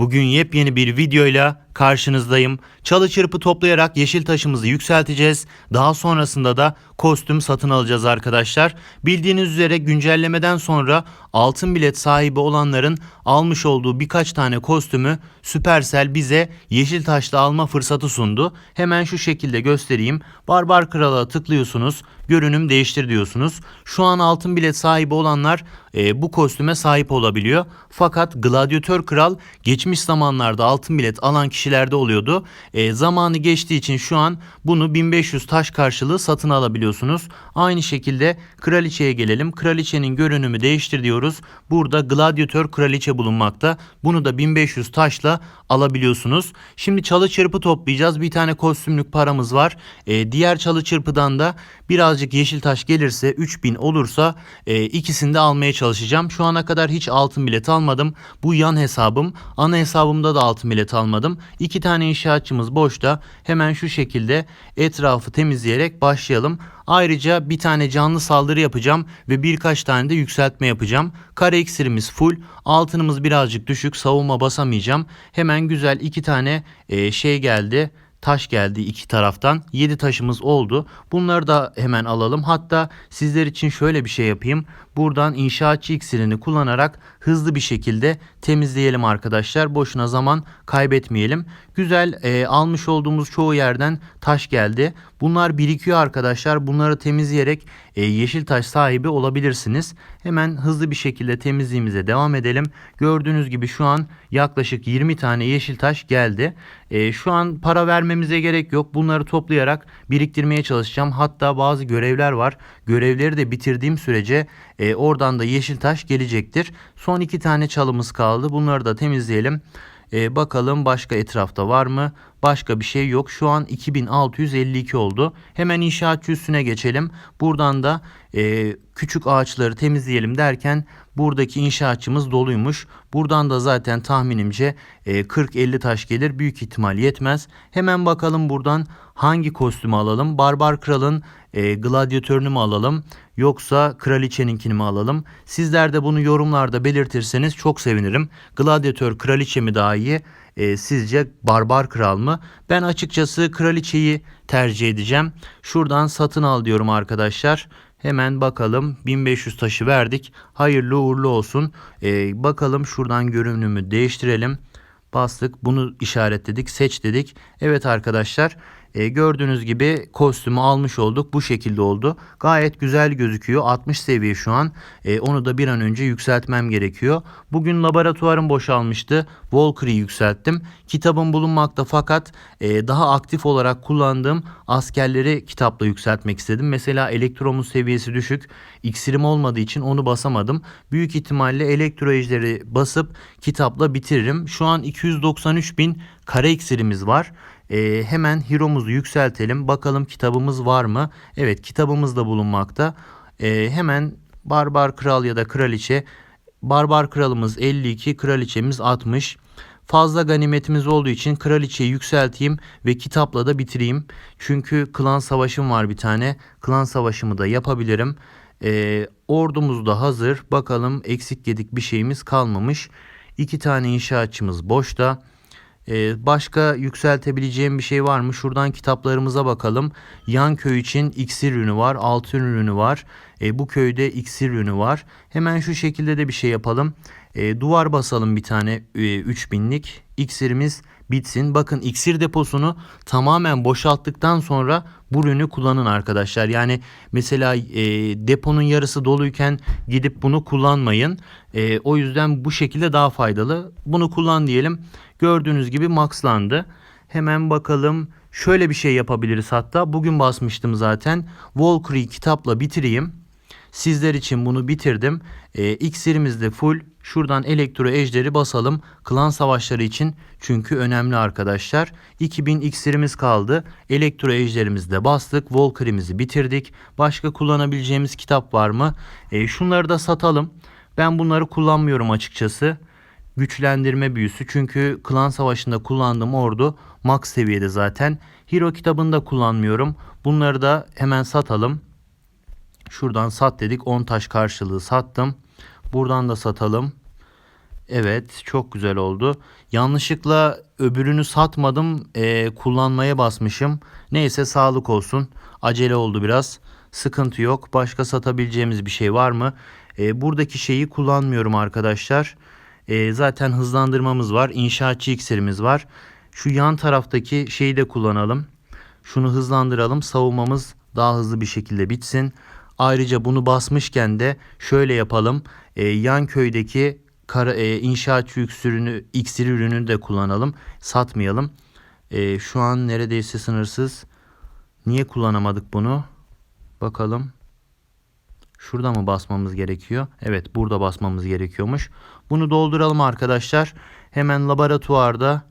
Bugün yepyeni bir videoyla karşınızdayım. Çalı çırpı toplayarak yeşil taşımızı yükselteceğiz. Daha sonrasında da kostüm satın alacağız arkadaşlar. Bildiğiniz üzere güncellemeden sonra altın bilet sahibi olanların almış olduğu birkaç tane kostümü Supercell bize yeşil taşla alma fırsatı sundu. Hemen şu şekilde göstereyim. Barbar Kral'a tıklıyorsunuz. Görünüm değiştir diyorsunuz. Şu an altın bilet sahibi olanlar e, bu kostüme sahip olabiliyor. Fakat Gladyatör Kral geçmiş zamanlarda altın bilet alan kişilerde oluyordu. E, zamanı geçtiği için şu an bunu 1500 taş karşılığı satın alabiliyorsunuz. Aynı şekilde kraliçeye gelelim. Kraliçenin görünümü değiştir diyoruz. Burada Gladyatör Kraliçe bulunmakta. Bunu da 1500 taşla alabiliyorsunuz. Şimdi çalı çırpı toplayacağız. Bir tane kostümlük paramız var. E, diğer çalı çırpıdan da birazcık yeşil taş gelirse 3000 olursa e, ikisini de almaya çalışacağım. Şu ana kadar hiç altın bilet almadım. Bu yan hesabım. Ana hesabımda da altın bilet almadım. İki tane inşaatçımız boşta. Hemen şu şekilde etrafı temizleyerek başlayalım. Ayrıca bir tane canlı saldırı yapacağım ve birkaç tane de yükseltme yapacağım. Kare iksirimiz full. Altınımız birazcık düşük. Savunma basamayacağım. Hemen güzel iki tane e, şey geldi taş geldi iki taraftan. 7 taşımız oldu. Bunları da hemen alalım. Hatta sizler için şöyle bir şey yapayım. Buradan inşaatçı iksirini kullanarak hızlı bir şekilde temizleyelim arkadaşlar. Boşuna zaman kaybetmeyelim. Güzel e, almış olduğumuz çoğu yerden taş geldi. Bunlar birikiyor arkadaşlar. Bunları temizleyerek e, yeşil taş sahibi olabilirsiniz. Hemen hızlı bir şekilde temizliğimize devam edelim. Gördüğünüz gibi şu an yaklaşık 20 tane yeşil taş geldi. E, şu an para vermemize gerek yok. Bunları toplayarak biriktirmeye çalışacağım. Hatta bazı görevler var. Görevleri de bitirdiğim sürece e, oradan da yeşil taş gelecektir. Son iki tane çalımız kaldı. Bunları da temizleyelim. E, bakalım başka etrafta var mı? Başka bir şey yok. Şu an 2652 oldu. Hemen inşaatçı üstüne geçelim. Buradan da e, küçük ağaçları temizleyelim derken buradaki inşaatçımız doluymuş. Buradan da zaten tahminimce e, 40-50 taş gelir. Büyük ihtimal yetmez. Hemen bakalım buradan hangi kostümü alalım? Barbar Kral'ın e, gladyatörünü mü alalım? Yoksa kraliçeninkini mi alalım? Sizler de bunu yorumlarda belirtirseniz çok sevinirim. Gladyatör kraliçe mi daha iyi? E, sizce barbar kral mı? Ben açıkçası kraliçeyi tercih edeceğim. Şuradan satın al diyorum arkadaşlar. Hemen bakalım 1500 taşı verdik. Hayırlı uğurlu olsun. E, bakalım şuradan görünümü değiştirelim. Bastık bunu işaretledik seç dedik. Evet arkadaşlar e, gördüğünüz gibi kostümü almış olduk. Bu şekilde oldu. Gayet güzel gözüküyor. 60 seviye şu an. E, onu da bir an önce yükseltmem gerekiyor. Bugün laboratuvarım boşalmıştı. Valkyrie'yi yükselttim. Kitabım bulunmakta fakat e, daha aktif olarak kullandığım askerleri kitapla yükseltmek istedim. Mesela elektromun seviyesi düşük. İksirim olmadığı için onu basamadım. Büyük ihtimalle elektro basıp kitapla bitiririm. Şu an 293 bin kare iksirimiz var. Ee, hemen hero'muzu yükseltelim. Bakalım kitabımız var mı? Evet kitabımız da bulunmakta. Ee, hemen Barbar Kral ya da Kraliçe. Barbar Kralımız 52, Kraliçemiz 60. Fazla ganimetimiz olduğu için kraliçeyi yükselteyim ve kitapla da bitireyim. Çünkü klan savaşım var bir tane. Klan savaşımı da yapabilirim. Ee, ordumuz da hazır. Bakalım eksik yedik bir şeyimiz kalmamış. İki tane inşaatçımız boşta. Ee, başka yükseltebileceğim bir şey var mı? Şuradan kitaplarımıza bakalım. Yan köy için iksir ürünü var, altın ürünü var. Ee, bu köyde iksir ürünü var. Hemen şu şekilde de bir şey yapalım. Ee, duvar basalım bir tane e, 3000'lik. İksirimiz bitsin. Bakın iksir deposunu tamamen boşalttıktan sonra bu ürünü kullanın arkadaşlar. Yani mesela e, deponun yarısı doluyken gidip bunu kullanmayın. E, o yüzden bu şekilde daha faydalı. Bunu kullan diyelim. Gördüğünüz gibi maxlandı. Hemen bakalım. Şöyle bir şey yapabiliriz hatta. Bugün basmıştım zaten. Valkyrie kitapla bitireyim. Sizler için bunu bitirdim. E, iksirimiz de full. Şuradan elektro ejderi basalım. Klan savaşları için çünkü önemli arkadaşlar. 2000 iksirimiz kaldı. Elektro ejderimizi de bastık. Valkyrie'mizi bitirdik. Başka kullanabileceğimiz kitap var mı? E, şunları da satalım. Ben bunları kullanmıyorum açıkçası. Güçlendirme büyüsü. Çünkü klan savaşında kullandığım ordu max seviyede zaten. Hero kitabını da kullanmıyorum. Bunları da hemen satalım. Şuradan sat dedik. 10 taş karşılığı sattım. Buradan da satalım. Evet çok güzel oldu. Yanlışlıkla öbürünü satmadım e, kullanmaya basmışım. Neyse sağlık olsun. Acele oldu biraz. Sıkıntı yok. Başka satabileceğimiz bir şey var mı? E, buradaki şeyi kullanmıyorum arkadaşlar. E, zaten hızlandırmamız var. İnşaatçı iksirimiz var. Şu yan taraftaki şeyi de kullanalım. Şunu hızlandıralım. Savunmamız daha hızlı bir şekilde bitsin. Ayrıca bunu basmışken de şöyle yapalım. E, yan köydeki kara, e, inşaatçı iksirini, iksir ürünü de kullanalım. Satmayalım. E, şu an neredeyse sınırsız. Niye kullanamadık bunu? Bakalım. Şurada mı basmamız gerekiyor? Evet burada basmamız gerekiyormuş. Bunu dolduralım arkadaşlar. Hemen laboratuvarda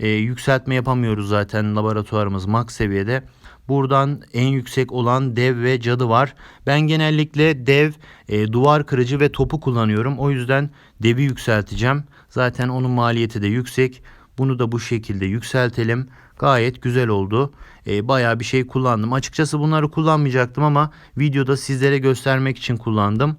e, yükseltme yapamıyoruz zaten laboratuvarımız max seviyede. Buradan en yüksek olan dev ve cadı var. Ben genellikle dev, e, duvar kırıcı ve topu kullanıyorum. O yüzden devi yükselteceğim. Zaten onun maliyeti de yüksek. Bunu da bu şekilde yükseltelim. Gayet güzel oldu. E, bayağı bir şey kullandım. Açıkçası bunları kullanmayacaktım ama videoda sizlere göstermek için kullandım.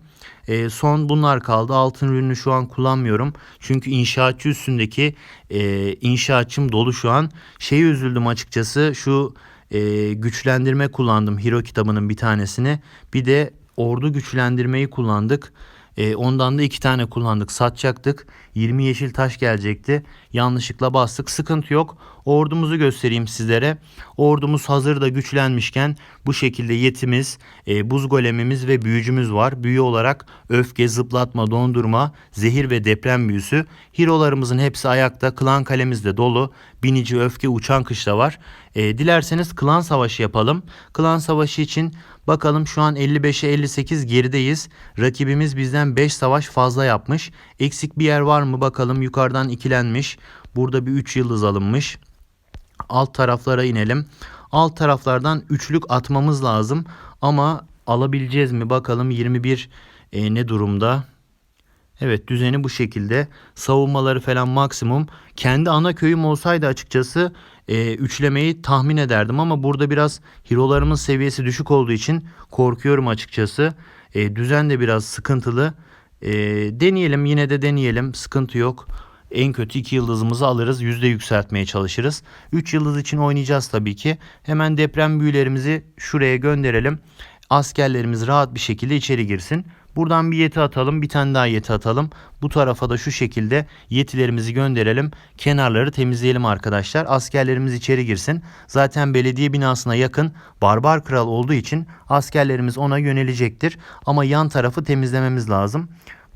E, son bunlar kaldı. Altın ürünü şu an kullanmıyorum. Çünkü inşaatçı üstündeki e, inşaatçım dolu şu an. Şeyi üzüldüm açıkçası. Şu e, güçlendirme kullandım. Hero kitabının bir tanesini. Bir de ordu güçlendirmeyi kullandık. E, ondan da iki tane kullandık. Satacaktık. 20 yeşil taş gelecekti. Yanlışlıkla bastık. Sıkıntı yok. Ordumuzu göstereyim sizlere. Ordumuz hazır da güçlenmişken bu şekilde yetimiz, e, buz golemimiz ve büyücümüz var. Büyü olarak öfke, zıplatma, dondurma, zehir ve deprem büyüsü. Hero'larımızın hepsi ayakta. Klan kalemiz de dolu. Binici, öfke, uçan kış da var. E, dilerseniz klan savaşı yapalım. Klan savaşı için bakalım şu an 55'e 58 gerideyiz. Rakibimiz bizden 5 savaş fazla yapmış. Eksik bir yer var mı bakalım yukarıdan ikilenmiş. Burada bir 3 yıldız alınmış. Alt taraflara inelim. Alt taraflardan üçlük atmamız lazım. Ama alabileceğiz mi bakalım 21 e, ne durumda? Evet düzeni bu şekilde. Savunmaları falan maksimum. Kendi ana köyüm olsaydı açıkçası e, üçlemeyi tahmin ederdim ama burada biraz hero'larımın seviyesi düşük olduğu için korkuyorum açıkçası. E, düzen de biraz sıkıntılı. E, deneyelim yine de deneyelim sıkıntı yok. En kötü 2 yıldızımızı alırız. Yüzde yükseltmeye çalışırız. 3 yıldız için oynayacağız tabii ki. Hemen deprem büyülerimizi şuraya gönderelim. Askerlerimiz rahat bir şekilde içeri girsin. Buradan bir yeti atalım. Bir tane daha yeti atalım. Bu tarafa da şu şekilde yetilerimizi gönderelim. Kenarları temizleyelim arkadaşlar. Askerlerimiz içeri girsin. Zaten belediye binasına yakın barbar kral olduğu için askerlerimiz ona yönelecektir. Ama yan tarafı temizlememiz lazım.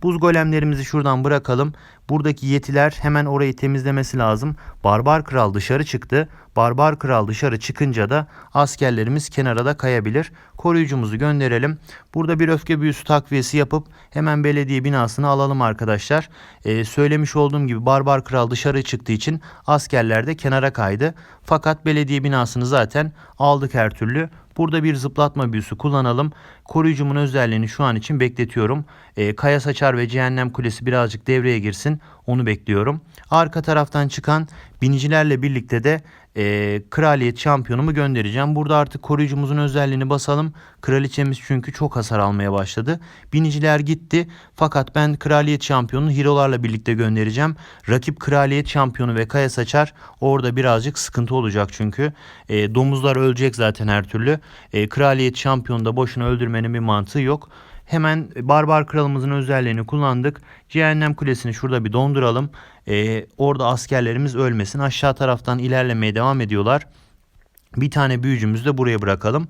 Buz golemlerimizi şuradan bırakalım. Buradaki yetiler hemen orayı temizlemesi lazım. Barbar kral dışarı çıktı. Barbar kral dışarı çıkınca da askerlerimiz kenara da kayabilir. Koruyucumuzu gönderelim. Burada bir öfke büyüsü takviyesi yapıp hemen belediye binasını alalım arkadaşlar. Ee, söylemiş olduğum gibi barbar kral dışarı çıktığı için askerler de kenara kaydı. Fakat belediye binasını zaten aldık her türlü. Burada bir zıplatma büyüsü kullanalım. Koruyucumun özelliğini şu an için bekletiyorum. E, Kaya Saçar ve Cehennem Kulesi birazcık devreye girsin. Onu bekliyorum. Arka taraftan çıkan binicilerle birlikte de e, kraliyet şampiyonumu göndereceğim. Burada artık koruyucumuzun özelliğini basalım. Kraliçemiz çünkü çok hasar almaya başladı. Biniciler gitti. Fakat ben kraliyet şampiyonunu hero'larla birlikte göndereceğim. Rakip kraliyet şampiyonu ve kaya saçar orada birazcık sıkıntı olacak çünkü. E, domuzlar ölecek zaten her türlü. E, kraliyet şampiyonu da boşuna öldürmenin bir mantığı yok. Hemen Barbar Kralımızın özelliğini kullandık. Cehennem Kulesi'ni şurada bir donduralım. Ee, orada askerlerimiz ölmesin. Aşağı taraftan ilerlemeye devam ediyorlar. Bir tane büyücümüzü de buraya bırakalım.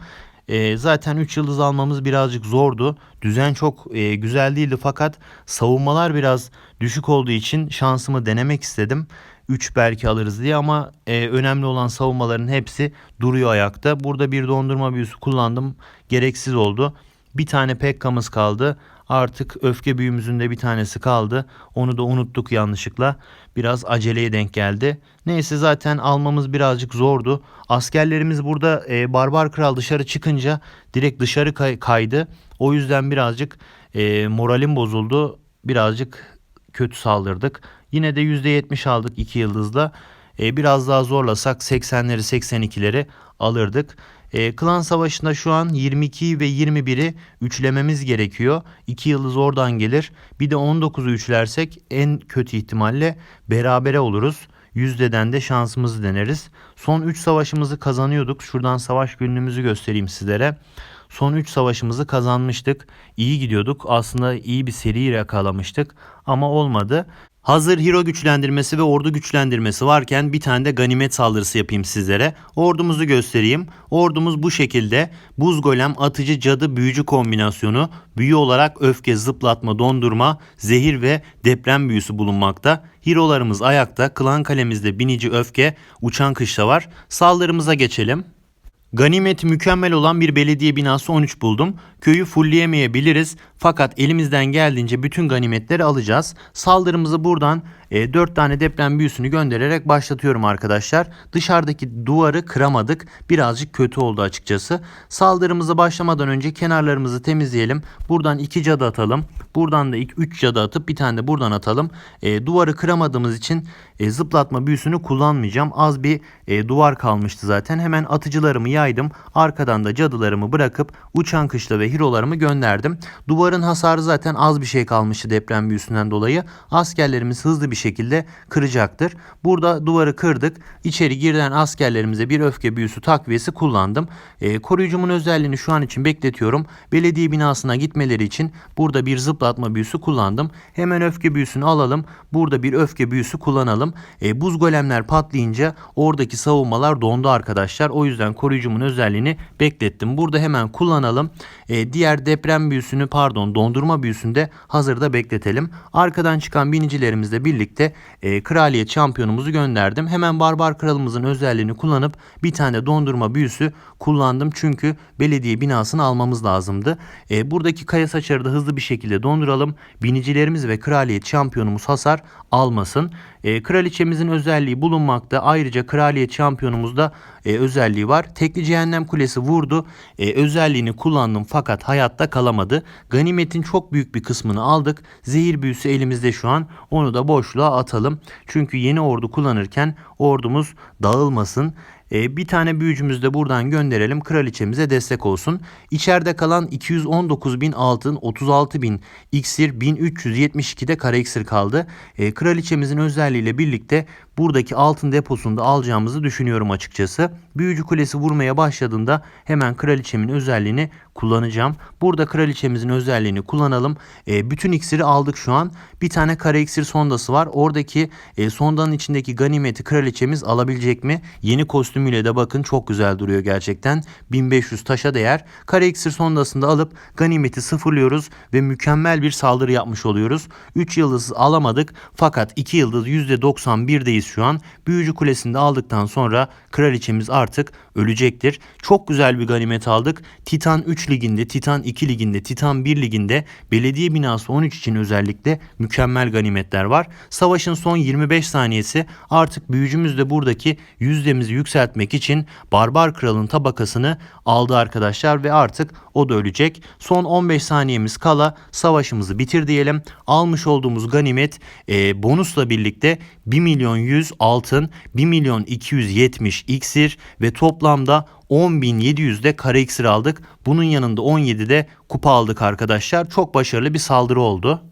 Ee, zaten 3 yıldız almamız birazcık zordu. Düzen çok e, güzel değildi fakat savunmalar biraz düşük olduğu için şansımı denemek istedim. 3 belki alırız diye ama e, önemli olan savunmaların hepsi duruyor ayakta. Burada bir dondurma büyüsü kullandım. Gereksiz oldu. Bir tane Pekka'mız kaldı. Artık öfke büyümüzün de bir tanesi kaldı. Onu da unuttuk yanlışlıkla. Biraz aceleye denk geldi. Neyse zaten almamız birazcık zordu. Askerlerimiz burada e, Barbar Kral dışarı çıkınca direkt dışarı kay- kaydı. O yüzden birazcık e, moralim bozuldu. Birazcık kötü saldırdık. Yine de %70 aldık 2 yıldızla. E, biraz daha zorlasak 80'leri 82'leri alırdık. E, klan savaşında şu an 22 ve 21'i üçlememiz gerekiyor. 2 yıldız oradan gelir. Bir de 19'u üçlersek en kötü ihtimalle berabere oluruz. Yüzdeden de şansımızı deneriz. Son 3 savaşımızı kazanıyorduk. Şuradan savaş günlüğümüzü göstereyim sizlere. Son 3 savaşımızı kazanmıştık. İyi gidiyorduk. Aslında iyi bir seri yakalamıştık ama olmadı. Hazır hero güçlendirmesi ve ordu güçlendirmesi varken bir tane de ganimet saldırısı yapayım sizlere. Ordumuzu göstereyim. Ordumuz bu şekilde. Buz golem, atıcı, cadı, büyücü kombinasyonu. Büyü olarak öfke, zıplatma, dondurma, zehir ve deprem büyüsü bulunmakta. Hero'larımız ayakta. Klan kalemizde binici öfke, uçan kışla var. Saldırımıza geçelim. Ganimeti mükemmel olan bir belediye binası 13 buldum. Köyü fullleyemeyebiliriz fakat elimizden geldiğince bütün ganimetleri alacağız. Saldırımızı buradan e, 4 tane deprem büyüsünü göndererek başlatıyorum arkadaşlar. Dışarıdaki duvarı kıramadık. Birazcık kötü oldu açıkçası. Saldırımıza başlamadan önce kenarlarımızı temizleyelim. Buradan 2 cadı atalım. Buradan da 3 cadı atıp bir tane de buradan atalım. E, duvarı kıramadığımız için e, zıplatma büyüsünü kullanmayacağım. Az bir e, duvar kalmıştı zaten. Hemen atıcılarımı yaydım. Arkadan da cadılarımı bırakıp uçan kışla ve hirolarımı gönderdim. Duvarın hasarı zaten az bir şey kalmıştı deprem büyüsünden dolayı. Askerlerimiz hızlı bir şekilde kıracaktır. Burada duvarı kırdık. İçeri giren askerlerimize bir öfke büyüsü takviyesi kullandım. E, koruyucumun özelliğini şu an için bekletiyorum. Belediye binasına gitmeleri için burada bir zıplatma büyüsü kullandım. Hemen öfke büyüsünü alalım. Burada bir öfke büyüsü kullanalım. E, buz golemler patlayınca oradaki savunmalar dondu arkadaşlar. O yüzden koruyucumun özelliğini beklettim. Burada hemen kullanalım. E, diğer deprem büyüsünü pardon dondurma büyüsünü de hazırda bekletelim. Arkadan çıkan binicilerimizle birlikte e, kraliyet şampiyonumuzu gönderdim. Hemen barbar kralımızın özelliğini kullanıp bir tane dondurma büyüsü kullandım. Çünkü belediye binasını almamız lazımdı. E, buradaki kaya saçarı da hızlı bir şekilde donduralım. Binicilerimiz ve kraliyet şampiyonumuz hasar almasın. E, kraliçemizin özelliği bulunmakta. Ayrıca kraliyet şampiyonumuzda e, özelliği var. Tekli cehennem kulesi vurdu. E, özelliğini kullandım fakat hayatta kalamadı. Ganimetin çok büyük bir kısmını aldık. Zehir büyüsü elimizde şu an. Onu da boşluğa atalım. Çünkü yeni ordu kullanırken ordumuz dağılmasın. E, bir tane büyücümüzü de buradan gönderelim. Kraliçemize destek olsun. İçeride kalan 219 bin altın, 36 bin iksir, 1372 de kara iksir kaldı. E, kraliçemizin özelliğiyle birlikte buradaki altın deposunda alacağımızı düşünüyorum açıkçası. Büyücü kulesi vurmaya başladığında hemen kraliçemin özelliğini kullanacağım. Burada kraliçemizin özelliğini kullanalım. E, bütün iksiri aldık şu an. Bir tane kara iksir sondası var. Oradaki e, sondanın içindeki ganimeti kraliçemiz alabilecek mi? Yeni kostümüyle de bakın çok güzel duruyor gerçekten. 1500 taşa değer. Kara iksir sondasını da alıp ganimeti sıfırlıyoruz ve mükemmel bir saldırı yapmış oluyoruz. 3 yıldız alamadık fakat 2 yıldız %91'deyiz şu an. Büyücü kulesini de aldıktan sonra kraliçemiz artık ölecektir. Çok güzel bir ganimet aldık. Titan 3 liginde, Titan 2 liginde, Titan 1 liginde belediye binası 13 için özellikle mükemmel ganimetler var. Savaşın son 25 saniyesi artık büyücümüz de buradaki yüzdemizi yükseltmek için Barbar Kral'ın tabakasını aldı arkadaşlar ve artık o da ölecek. Son 15 saniyemiz kala savaşımızı bitir diyelim. Almış olduğumuz ganimet e, bonusla birlikte 1 milyon 100 altın, 1 milyon 270 iksir ve toplamda 10.700'de kare iksir aldık. Bunun yanında 17'de kupa aldık arkadaşlar. Çok başarılı bir saldırı oldu.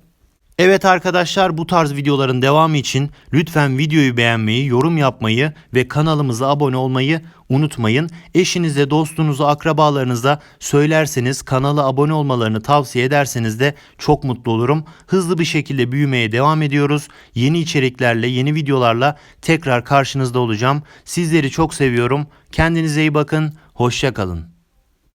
Evet arkadaşlar bu tarz videoların devamı için lütfen videoyu beğenmeyi, yorum yapmayı ve kanalımıza abone olmayı unutmayın. Eşinize, dostunuza, akrabalarınıza söylerseniz kanala abone olmalarını tavsiye ederseniz de çok mutlu olurum. Hızlı bir şekilde büyümeye devam ediyoruz. Yeni içeriklerle, yeni videolarla tekrar karşınızda olacağım. Sizleri çok seviyorum. Kendinize iyi bakın. Hoşça kalın.